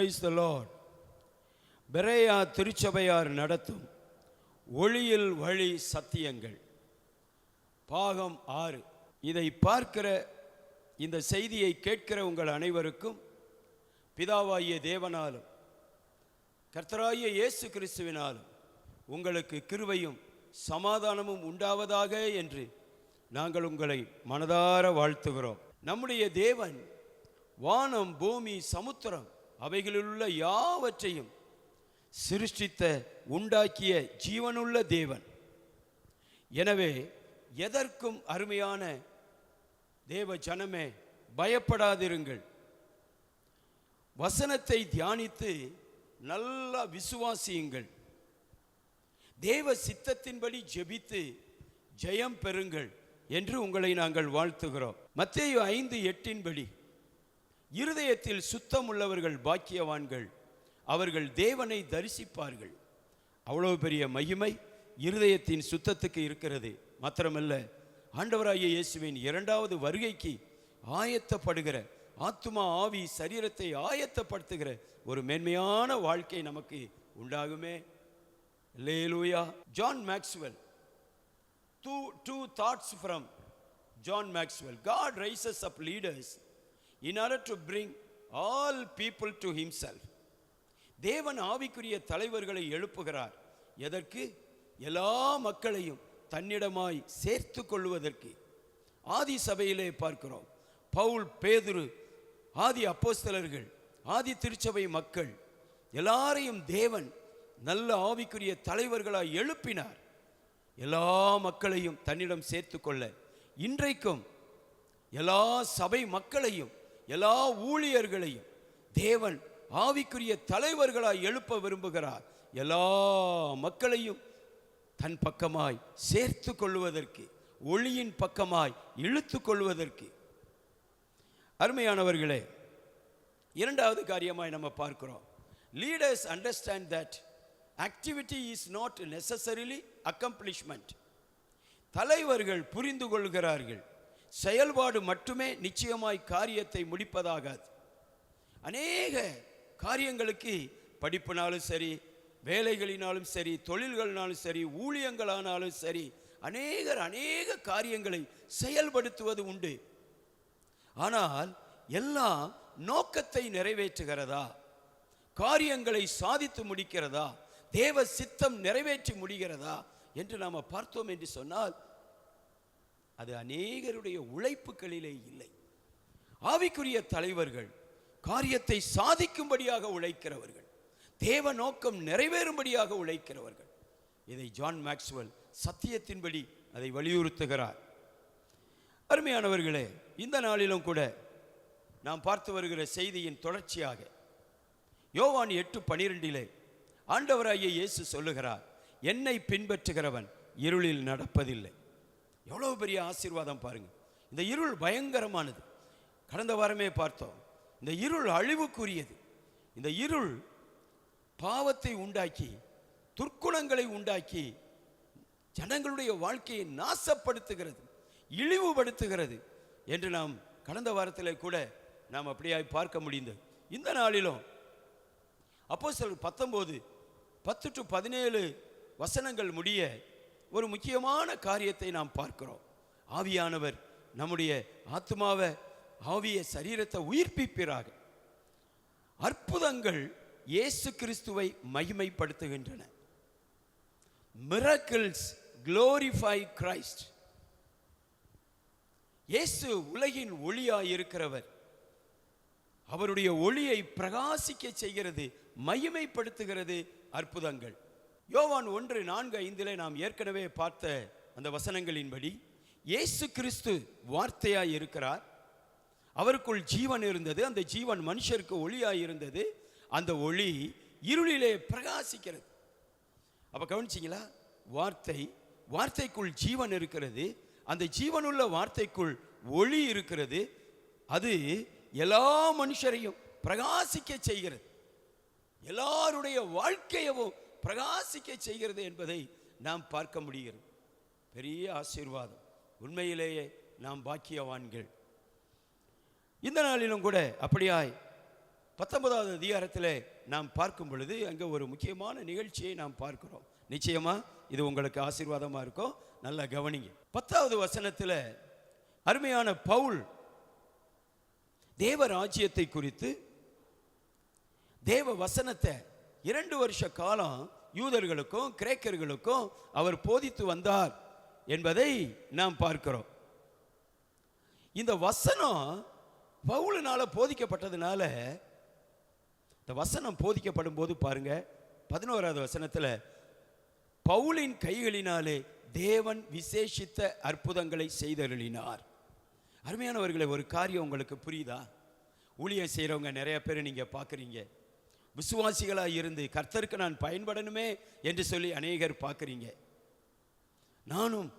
Price the Lord Berea திருச்சபையார் நடத்தும் ஒளியில் வழி சத்தியங்கள் பாகம் ஆறு இதை பார்க்கிற இந்த செய்தியை கேட்கிற உங்கள் அனைவருக்கும் பிதாவாகிய தேவனாலும் கர்த்தராகிய இயேசு கிறிஸ்துவினாலும் உங்களுக்கு கிருவையும் சமாதானமும் உண்டாவதாக என்று நாங்கள் உங்களை மனதார வாழ்த்துகிறோம் நம்முடைய தேவன் வானம் பூமி சமுத்திரம் அவைகளிலுள்ள யாவற்றையும் சிருஷ்டித்த உண்டாக்கிய ஜீவனுள்ள தேவன். எனவே எதற்கும் அருமையான தேவ ஜனமே பயப்படாதிருங்கள். வசனத்தை தியானித்து நல்லா விசுவாசியுங்கள். தேவ சித்தத்தின்படி ஜெபித்து ஜெயம் பெறுங்கள் என்று உங்களை நாங்கள் வாழ்த்துகிறோம். மத்திய ஐந்து எட்டின்படி இருதயத்தில் சுத்தம் உள்ளவர்கள் பாக்கியவான்கள். அவர்கள் தேவனை தரிசிப்பார்கள். அவ்வளவு பெரிய மகிமை இருதயத்தின் சுத்தத்துக்கு இருக்கிறது. மாத்திரமல்ல ஆண்டவராகிய இயேசுவின் இரண்டாவது வருகைக்கு ஆயத்தப்படுகிற ஆத்மா ஆவி சரீரத்தை ஆயத்தப்படுத்துகிற ஒரு மேன்மையான வாழ்க்கை நமக்கு உண்டாகுமே. Hallelujah John Maxwell two two thoughts from John Maxwell God raises up leaders in order to bring all people to himself தேவன் ஆவிக்குரிய தலைவர்களை எழுப்புகிறார். எதற்கு? எல்லா மக்களையும் தன்னிடமாய் சேர்த்து கொள்வதற்கு. ஆதி சபையிலே பார்க்கிறோம். பவுல் பேதுரு ஆதி அப்போஸ்தலர்கள் ஆதி திருச்சபை மக்கள் எல்லாரையும் தேவன் நல்ல ஆவிக்குரிய தலைவர்களாய் எழுப்பினார். எல்லா மக்களையும் தன்னிடம் சேர்த்து கொள்ள. இன்றைக்கும் எல்லா சபை மக்களையும் எல்லா ஊழியர்களையும் தேவன் ஆவிக்குரிய தலைவர்களாய் எழுப்ப விரும்புகிறார். எல்லா மக்களையும் தன் பக்கமாய் சேர்த்து கொள்வதற்கு ஒளியின் பக்கமாய் இழுத்து கொள்வதற்கு. அருமையானவர்களே இரண்டாவது காரியமாய் நம்ம பார்க்கிறோம். Leaders understand that activity is not necessarily accomplishment தலைவர்கள் புரிந்து கொள்கிறார்கள். செயல்பாடு மட்டுமே நிச்சயமாய் காரியத்தை முடிப்பதாகாது. அநேக காரியங்களுக்கு படிப்புனாலும் சரி வேலைகளினாலும் சரி தொழில்கள்னாலும் சரி ஊழியங்களானாலும் சரி அநேகர் அநேக காரியங்களை செயல்படுத்துவது உண்டு. ஆனால் எல்லாம் நோக்கத்தை நிறைவேற்றுகிறதா? காரியங்களை சாதித்து முடிக்கிறதா? தேவ சித்தம் நிறைவேற்றி முடிகிறதா? என்று நாம் பார்த்தோம் என்று சொன்னால் அது அநேகருடைய உழைப்புகளிலே இல்லை. ஆவிக்குரிய தலைவர்கள் காரியத்தை சாதிக்கும்படியாக உழைக்கிறவர்கள் தேவ நோக்கம் நிறைவேறும்படியாக உழைக்கிறவர்கள். இதை ஜான் மேக்ஸ்வெல் சத்தியத்தின்படி அதை வலியுறுத்துகிறார். அருமையானவர்களே இந்த நாளிலும் கூட நாம் பார்த்து வருகிற செய்தியின் தொடர்ச்சியாக யோவான் எட்டு பனிரெண்டிலே ஆண்டவராகிய இயேசு சொல்லுகிறார் என்னை பின்பற்றுகிறவன் இருளில் நடப்பதில்லை. எவ்வளவு பெரிய ஆசீர்வாதம் பாருங்கள் இந்த இருள் பயங்கரமானது. கடந்த வாரமே பார்த்தோம். இந்த இருள் அழிவுக்குரியது. இந்த இருள் பாவத்தை உண்டாக்கி துர்க்குணங்களை உண்டாக்கி ஜனங்களுடைய வாழ்க்கையை நாசப்படுத்துகிறது இழிவுபடுத்துகிறது என்று நாம் கடந்த வாரத்தில் கூட நாம் அப்படியாய் பார்க்க முடிந்தது. இந்த நாளிலும் அப்போ சில பத்தொம்போது பத்து டு பதினேழு வசனங்கள் முடிய ஒரு முக்கியமான காரியத்தை நாம் பார்க்கிறோம். ஆவியானவர் நம்முடைய ஆத்மாவை ஆவிய சரீரத்தை உயிர்ப்பிப்பிறாக அற்புதங்கள் இயேசு கிறிஸ்துவை மகிமைப்படுத்துகின்றன. மிரக்கிள்ஸ் க்ளோரிஃபை கிரைஸ்ட் இயேசு உலகின் ஒளியாய் இருக்கிறவர் அவருடைய ஒளியை பிரகாசிக்க செய்கிறது மகிமைப்படுத்துகிறது அற்புதங்கள். யோவான் ஒன்று நான்கு ஐந்திலே நாம் ஏற்கனவே பார்த்த அந்த வசனங்களின்படி இயேசு கிறிஸ்து வார்த்தையாய் இருக்கிறார். அவருக்குள் ஜீவன் இருந்தது அந்த ஜீவன் மனுஷருக்கு ஒளியாய் இருந்தது. அந்த ஒளி இருளிலே பிரகாசிக்கிறது. அப்போ கவனிச்சிங்களா? வார்த்தை வார்த்தைக்குள் ஜீவன் இருக்கிறது. அந்த ஜீவனுள்ள வார்த்தைக்குள் ஒளி இருக்கிறது. அது எல்லா மனுஷரையும் பிரகாசிக்க செய்கிறது. எல்லாருடைய வாழ்க்கையவும் பிரகாசிக்க செய்கிறது என்பதை நாம் பார்க்க முடிகிறது. பெரிய ஆசீர்வாதம். உண்மையிலேயே நாம் பாக்கியவான்கள். இந்த நாளிலும் கூட அப்படியாய் பத்தொன்பதாவது அதிகாரத்தில் நாம் பார்க்கும் பொழுது அங்கே ஒரு முக்கியமான நிகழ்ச்சியை நாம் பார்க்கிறோம். நிச்சயமா இது உங்களுக்கு ஆசீர்வாதமாக இருக்கும் நல்லா கவனிங்க. பத்தாவது வசனத்தில் அருமையான பவுல் தேவ ராஜ்யத்தை குறித்து தேவ வசனத்தை இரண்டு வருஷ காலம் யூதர்களுக்கும் கிரேக்கர்களுக்கும் அவர் போதித்து வந்தார் என்பதை நாம் பார்க்கிறோம். இந்த வசனம் பவுலினால போதிக்கப்பட்டதுனால இந்த வசனம் போதிக்கப்படும் போது பாருங்க பதினோராவது வசனத்துல பவுலின் கைகளினாலே தேவன் விசேஷித்த அற்புதங்களை செய்தருளினார். அருமையானவர்களை ஒரு காரியம் உங்களுக்கு புரியுதா? ஊழியம் செய்கிறவங்க நிறைய பேர் நீங்க பார்க்குறீங்க விசுவாசிகளாக இருந்து கர்த்தருக்கு நான் பயன்படணுமே என்று சொல்லி அநேகர் பார்க்குறீங்க. நானும்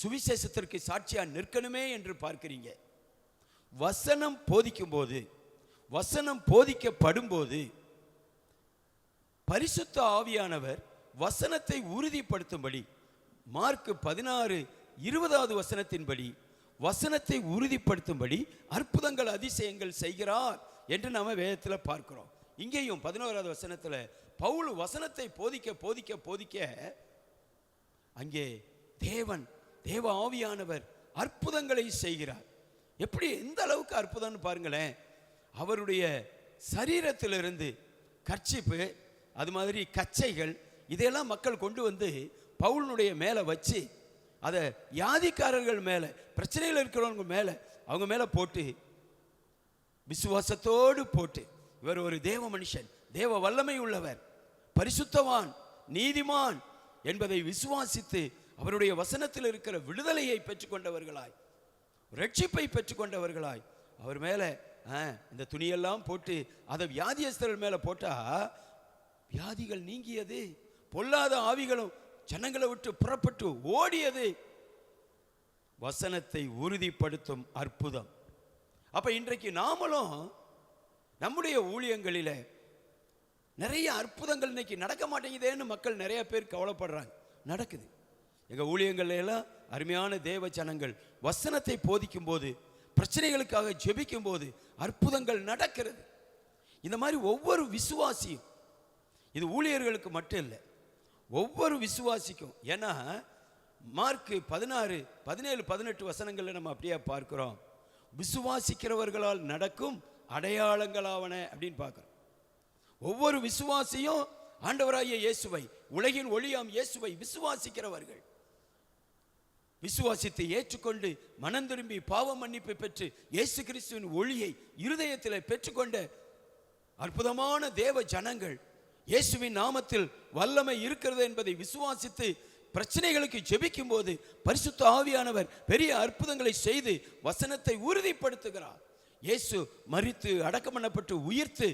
சுவிசேஷத்திற்கு சாட்சியாக நிற்கணுமே என்று பார்க்குறீங்க. வசனம் போதிக்கும் போது வசனம் போதிக்கப்படும் போது பரிசுத்த ஆவியானவர் வசனத்தை உறுதிப்படுத்தும்படி மார்க் பதினாறு இருபதாவது வசனத்தின்படி வசனத்தை உறுதிப்படுத்தும்படி அற்புதங்கள் அதிசயங்கள் செய்கிறார் என்று நாம் வேதத்தில் பார்க்கிறோம். இங்கேயும் பதினோராவது வசனத்தில் பவுல் வசனத்தை போதிக்க போதிக்க போதிக்க அங்கே தேவன் தேவ ஆவியானவர் அற்புதங்களை செய்கிறார். எப்படி எந்த அளவுக்கு அற்புதம்னு பாருங்களேன். அவருடைய சரீரத்திலிருந்து கர்ச்சிப்பு அது மாதிரி கச்சைகள் இதையெல்லாம் மக்கள் கொண்டு வந்து பவுலனுடைய மேலே வச்சு அதை யாதிக்காரர்கள் மேலே பிரச்சனையில் இருக்கிறவங்க மேலே அவங்க மேலே போட்டு விசுவாசத்தோடு போட்டு இவர் ஒரு தேவ மனுஷன் தேவ வல்லமை உள்ளவர் பரிசுத்தவான் நீதிமான் என்பதை விசுவாசித்து அவருடைய வசனத்தில் இருக்கிற விடுதலையை பெற்றுக்கொண்டவர்களாய் ரட்சிப்பை பெற்றுக்கொண்டவர்களாய் அவர் மேலே இந்த துணியெல்லாம் போட்டு அதை வியாதியஸ்தர்கள் மேலே போட்டா வியாதிகள் நீங்கியது பொல்லாத ஆவிகளும் ஜனங்களை விட்டு புறப்பட்டு ஓடியது. வசனத்தை உறுதிப்படுத்தும் அற்புதம். அப்ப இன்றைக்கு நாமளும் நம்முடைய ஊழியங்களில் நிறைய அற்புதங்கள் இன்னைக்கு நடக்க மாட்டேங்குதேன்னு மக்கள் நிறைய பேர் கவலைப்படுறாங்க. நடக்குது. எங்கள் ஊழியங்கள்ல எல்லாம் அருமையான தேவ ஜனங்கள் வசனத்தை போதிக்கும் போது பிரச்சனைகளுக்காக ஜெபிக்கும் போது அற்புதங்கள் நடக்கிறது. இந்த மாதிரி ஒவ்வொரு விசுவாசியும் இது ஊழியர்களுக்கு மட்டும் இல்லை ஒவ்வொரு விசுவாசிக்கும் ஏன்னா மார்க்கு பதினாறு பதினேழு பதினெட்டு வசனங்களில் நம்ம அப்படியே பார்க்குறோம். விசுவாசிக்கிறவர்களால் நடக்கும் அடையாளங்களாவன அப்படின்னு பார்க்குறோம். ஒவ்வொரு விசுவாசியும் ஆண்டவராகிய இயேசுவை உலகின் ஒளியாம் இயேசுவை விசுவாசிக்கிறவர்கள். விசுவாசித்து ஏற்றுக்கொண்டு மனம் திரும்பி பாவ மன்னிப்பு பெற்று இயேசு கிறிஸ்துவின் ஒளியை இருதயத்தில் பெற்றுக்கொண்ட அற்புதமான தேவ ஜனங்கள் இயேசுவின் நாமத்தில் வல்லமை இருக்கிறது என்பதை விசுவாசித்து பிரச்சனைகளுக்கு ஜெபிக்கும் போது பரிசுத்த ஆவியானவர் பெரிய அற்புதங்களை செய்து வசனத்தை உறுதிப்படுத்துகிறார். இயேசு மறித்து அடக்கம் பண்ணப்பட்டு உயிர்த்து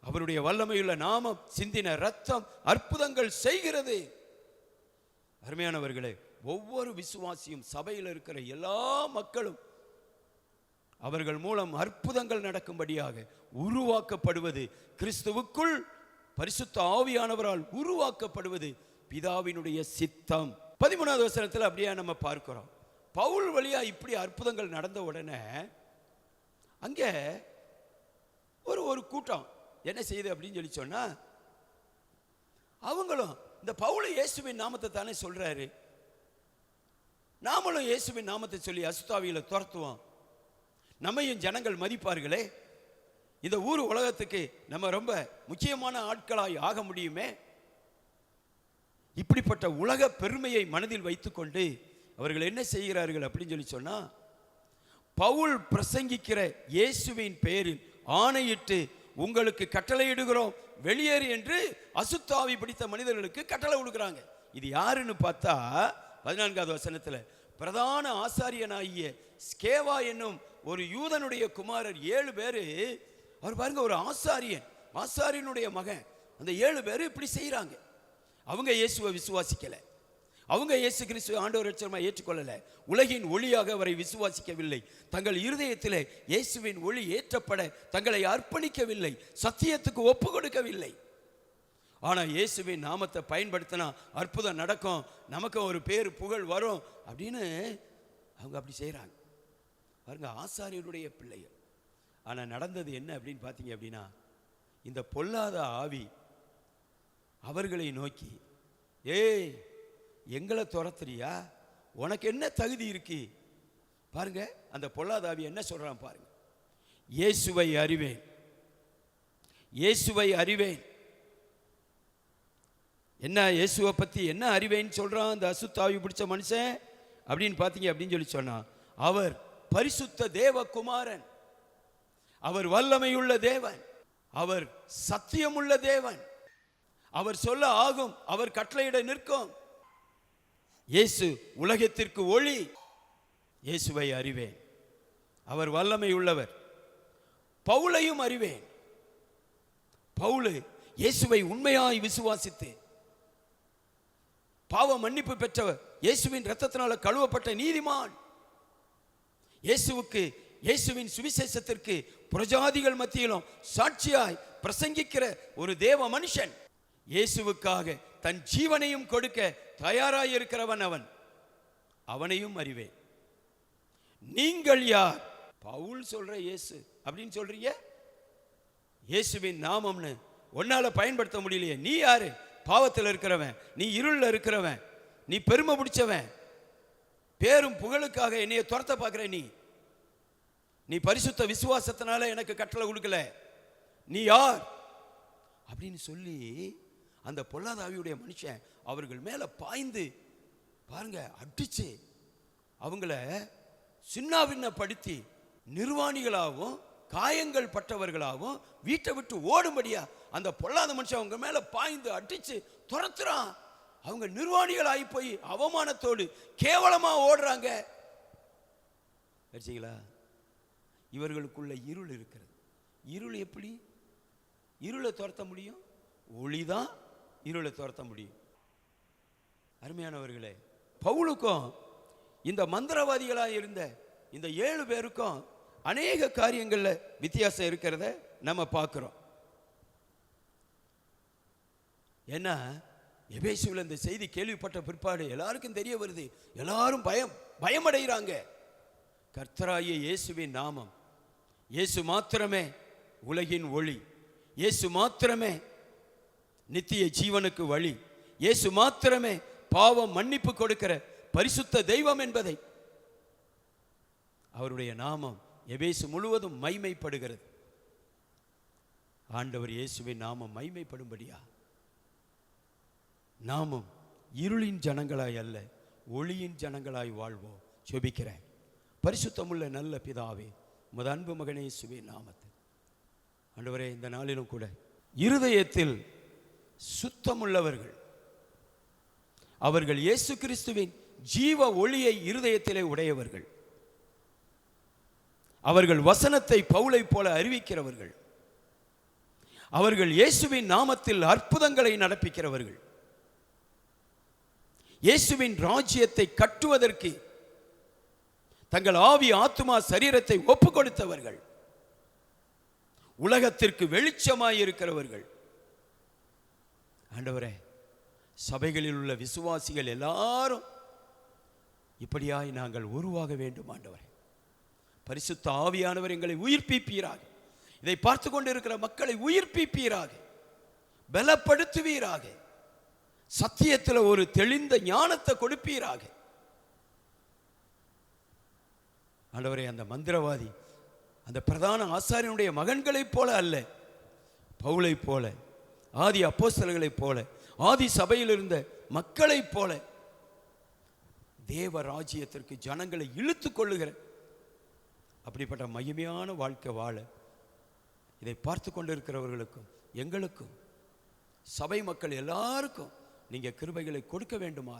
அவருடைய வல்லமையுள்ள நாமம் சிந்தின ரத்தம் அற்புதங்கள் செய்கிறது. அருமையானவர்களே ஒவ்வொரு விசுவாசியும் சபையில் இருக்கிற எல்லா மக்களும் அவர்கள் மூலம் அற்புதங்கள் நடக்கும்படியாக உருவாக்கப்படுவது கிறிஸ்துவுக்குள் பரிசுத்த ஆவியானவரால் உருவாக்கப்படுவது பிதாவினுடைய சித்தம். பதிமூணாவது வசனத்தில் அப்படியே நம்ம பார்க்கிறோம். பவுல் வழியா இப்படி அற்புதங்கள் நடந்த உடனே அங்கே ஒரு ஒரு கூட்டம் என்ன செய்யுது அப்படின்னு சொல்லி சொன்னால் அவங்களும் இந்த பவுல இயேசுவின் நாமத்தை தானே சொல்கிறாரு நாமளும் இயேசுவின் நாமத்தை சொல்லி அசுத்தாவியில் துரத்துவோம். நம்மையும் ஜனங்கள் மதிப்பார்களே. இந்த ஊர் உலகத்துக்கு நம்ம ரொம்ப முக்கியமான ஆட்களாய் ஆக முடியுமே. இப்படிப்பட்ட உலக பெருமையை மனதில் வைத்துக்கொண்டு அவர்கள் என்ன செய்கிறார்கள் அப்படின்னு சொல்லி சொன்னால் பவுல் பிரசங்கிக்கிற இயேசுவின் பெயரில் ஆணையிட்டு உங்களுக்கு கட்டளையிடுகிறோம் வெளியேறு என்று அசுத்தாவி பிடித்த மனிதர்களுக்கு கட்டளை கொடுக்குறாங்க. இது யாருன்னு பார்த்தா பதினான்காவது வசனத்தில் பிரதான ஆசாரியனாகிய ஸ்கேவா என்னும் ஒரு யூதனுடைய குமாரர் ஏழு பேர் அவர் பாருங்க ஒரு ஆசாரியன் ஆசாரியனுடைய மகன். அந்த ஏழு பேர் இப்படி செய்கிறாங்க அவங்க இயேசுவை விசுவாசிக்கலை. அவங்க இயேசு கிறிஸ்துவை ஆண்டவர் ரட்சகமா ஏற்றுக்கொள்ளலை. உலகின் ஒளியாக அவரை விசுவாசிக்கவில்லை. தங்கள் இருதயத்தில் இயேசுவின் ஒளி ஏற்றப்பட தங்களை அர்ப்பணிக்கவில்லை. சத்தியத்துக்கு ஒப்பு கொடுக்கவில்லை ஆனால் இயேசுவின் நாமத்தை பயன்படுத்தினா அற்புதம் நடக்கும். நமக்கு ஒரு பேர் புகழ் வரும் அப்படின்னு அவங்க அப்படி செய்கிறாங்க பாருங்க ஆசாரியருடைய பிள்ளைகள். ஆனால் நடந்தது என்ன அப்படின்னு பார்த்தீங்க அப்படின்னா இந்த பொல்லாத ஆவி அவர்களை நோக்கி ஏய் எங்களை துரத்துறியா? உனக்கு என்ன தகுதி இருக்கு? பாருங்க அந்த பொல்லாதாவி என்ன சொல்கிறான் பாருங்க. இயேசுவை அறிவேன். இயேசுவை அறிவேன். என்ன இயேசுவை பற்றி என்ன அறிவேன்னு சொல்கிறான் அந்த அசுத்தாவி பிடிச்ச மனுஷன்? அப்படின்னு பார்த்தீங்க அப்படின்னு சொல்லி சொன்னான். அவர் பரிசுத்த தேவகுமாரன். அவர் வல்லமையுள்ள தேவன். அவர் சத்தியமுள்ள தேவன். அவர் சொல்ல ஆகும் அவர் கட்டளையிட நிற்கும். இயேசு உலகத்திற்கு ஒளி. இயேசுவை அறிவேன். அவர் வல்லமை உள்ளவர். பவுலையும் அறிவேன். பவுலு இயேசுவை உண்மையாய் விசுவாசித்து பாவ மன்னிப்பு பெற்றவர் இயேசுவின் ரத்தத்தினால கழுவப்பட்ட நீதிமான். இயேசுவுக்கு இயேசுவின் சுவிசேஷத்திற்கு புரஜாதிகள் மத்தியிலும் சாட்சியாய் பிரசங்கிக்கிற ஒரு தேவ மனுஷன். இயேசுவுக்காக தன் ஜீவனையும் கொடுக்க தயாராக இருக்கிறவன் அவன். அவனையும் அறிவேன். நீங்கள் யார்? பவுல் சொல்ற இயேசு. அப்படின்னு சொல்றீங்க? இயேசுவின் நாமம்னு. உன்னால பயன்படுத்த முடியலையே. நீ யாரு? பாவத்தில் இருக்கிறவன். நீ இருளில் இருக்கிறவன். நீ பெருமை பிடிச்சவன். பேரும் புகழுக்காக என்னைய துரத்த பார்க்குற நீ. நீ பரிசுத்த விசுவாசத்தினால எனக்கு கட்டளை கொடுக்கல. நீ யார்? அப்படின்னு சொல்லி அந்த பொல்லாத ஆவியுடைய மனுஷன் அவர்கள் மேலே பாய்ந்து பாருங்க அடிச்சு அவங்கள சின்னாவின்னப்படுத்தி நிர்வாணிகளாகவும் காயங்கள் பட்டவர்களாகவும் வீட்டை விட்டு ஓடும்படியா அந்த பொல்லாத மனுஷன் அவங்க மேலே பாய்ந்து அடிச்சு துரத்துறான். அவங்க நிர்வாணிகள் ஆகி போய் அவமானத்தோடு கேவலமாக ஓடுறாங்க. வச்சிங்களா இவர்களுக்குள்ள இருள் இருக்கிறது. இருள் எப்படி? இருளை துரத்த முடியும்? ஒளிதான். இருளை துரத்த முடியும். அருமையானவர்களே பவுலுக்கும் இந்த மந்திரவாதிகளாக இருந்த இந்த ஏழு பேருக்கும் அநேக காரியங்கள்ல வித்தியாசம் இருக்கிறத நம்ம பார்க்குறோம். ஏன்னா எபேசுவில் இந்த செய்தி கேள்விப்பட்ட பிற்பாடு எல்லாருக்கும் தெரிய வருது. எல்லாரும் பயம் பயமடைகிறாங்க. கர்த்தராய இயேசுவின் நாமம். இயேசு மாத்திரமே உலகின் ஒளி. இயேசு மாத்திரமே நித்திய ஜீவனுக்கு வழி. இயேசு மாத்திரமே பாவம் மன்னிப்பு கொடுக்கிற பரிசுத்த தெய்வம் என்பதை. அவருடைய நாமம் எபேசு முழுவதும் மைமைப்படுகிறது. ஆண்டவர் இயேசுவின் நாமம் மைமைப்படும்படியா? நாமும் இருளின் ஜனங்களாய் அல்ல ஒளியின் ஜனங்களாய் வாழ்வோம். ஜெபிக்கிறேன். பரிசுத்தமுள்ள நல்ல பிதாவே உமது அன்பு மகனே சுவே நாமத்தில். ஆண்டவரே இந்த நாளிலும் கூட இருதயத்தில் சுத்தமுள்ளவர்கள். அவர்கள் இயேசு கிறிஸ்துவின் ஜீவ ஒளியை இருதயத்திலே உடையவர்கள். அவர்கள் வசனத்தை பவுலை போல அறிவிக்கிறவர்கள். அவர்கள் இயேசுவின் நாமத்தில் அற்புதங்களை நடப்பிக்கிறவர்கள். இயேசுவின் ராஜ்யத்தை கட்டுவதற்கு தங்கள் ஆவி ஆத்துமா சரீரத்தை ஒப்பு கொடுத்தவர்கள் உலகத்திற்கு வெளிச்சமாய் இருக்கிறவர்கள் ஆண்டவரே சபைகளில் உள்ள விசுவாசிகள் எல்லாரும் இப்படியாய் நாங்கள் உருவாக வேண்டும் ஆண்டவரே. பரிசுத்த ஆவியானவர் எங்களை உயிர்ப்பிப்பீராக. இதை பார்த்து கொண்டிருக்கிற மக்களை உயிர்ப்பிப்பீராக. பலப்படுத்துவீராக. சத்தியத்தில் ஒரு தெளிந்த ஞானத்தை கொடுப்பீராக. ஆண்டவரே அந்த மந்திரவாதி அந்த பிரதான ஆசாரியனுடைய மகன்களைப் போல அல்ல பவுலைப் போல. ஆதி அப்போஸ்தலர்களைப் போல ஆதி சபையில் இருந்த மக்களைப் போல தேவ ராஜ்யத்திற்கு ஜனங்களை இழுத்து கொள்ளுகிற அப்படிப்பட்ட மகிமையான வாழ்க்கை வாழ இதை பார்த்து கொண்டிருக்கிறவர்களுக்கும் எங்களுக்கும் சபை மக்கள் எல்லாருக்கும் நீங்கள் கிருபைகளை கொடுக்க வேண்டுமா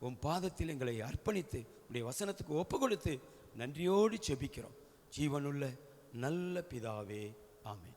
உன் பாதத்தில் எங்களை அர்ப்பணித்து உடைய வசனத்துக்கு ஒப்பு கொடுத்து நன்றியோடு செபிக்கிறோம். ஜீவனுள்ள நல்ல பிதாவே. ஆமே